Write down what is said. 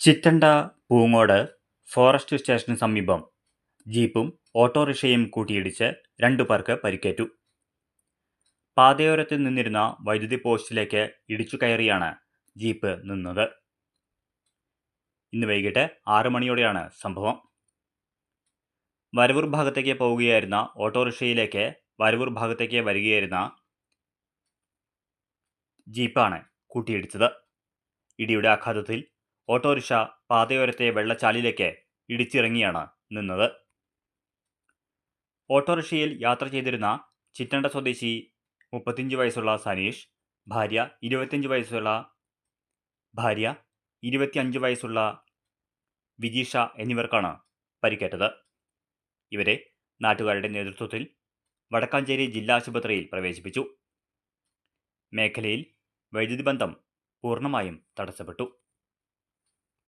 Chittanda Poongode forest സ്റ്റേഷന് സമീപം ജീപ്പും ഓട്ടോറിക്ഷയും കൂട്ടിയിടിച്ച് രണ്ടു പേർക്ക് പരിക്കേറ്റു. പാതയോരത്ത് നിന്നിരുന്ന വൈദ്യുതി പോസ്റ്റിലേക്ക് ഇടിച്ചു കയറിയാണ് ജീപ്പ് നിന്നത്. ഇന്ന് വൈകിട്ട് ആറ് മണിയോടെയാണ് സംഭവം. വരവൂർ ഭാഗത്തേക്ക് പോവുകയായിരുന്ന ഓട്ടോറിക്ഷയിലേക്ക് വരവൂർ ഭാഗത്തേക്ക് വരികയായിരുന്ന ജീപ്പാണ് കൂട്ടിയിടിച്ചത്. ഇടിയുടെ ആഘാതത്തിൽ ഓട്ടോറിക്ഷ പാതയോരത്തെ വെള്ളച്ചാലിലേക്ക് ഇടിച്ചിറങ്ങിയാണ് നിന്നത്. ഓട്ടോറിക്ഷയിൽ യാത്ര ചെയ്തിരുന്ന ചിറ്റണ്ട സ്വദേശി മുപ്പത്തിയഞ്ച് വയസ്സുള്ള സനീഷ് ഭാര്യ ഇരുപത്തിയഞ്ച് വയസ്സുള്ള ഭാര്യ ഇരുപത്തിയഞ്ച് വയസ്സുള്ള വിജീഷ എന്നിവർക്കാണ് പരിക്കേറ്റത്. ഇവരെ നാട്ടുകാരുടെ നേതൃത്വത്തിൽ വടക്കാഞ്ചേരി ജില്ലാ ആശുപത്രിയിൽ പ്രവേശിപ്പിച്ചു. മേഖലയിൽ വൈദ്യുതി ബന്ധം പൂർണമായും തടസ്സപ്പെട്ടു.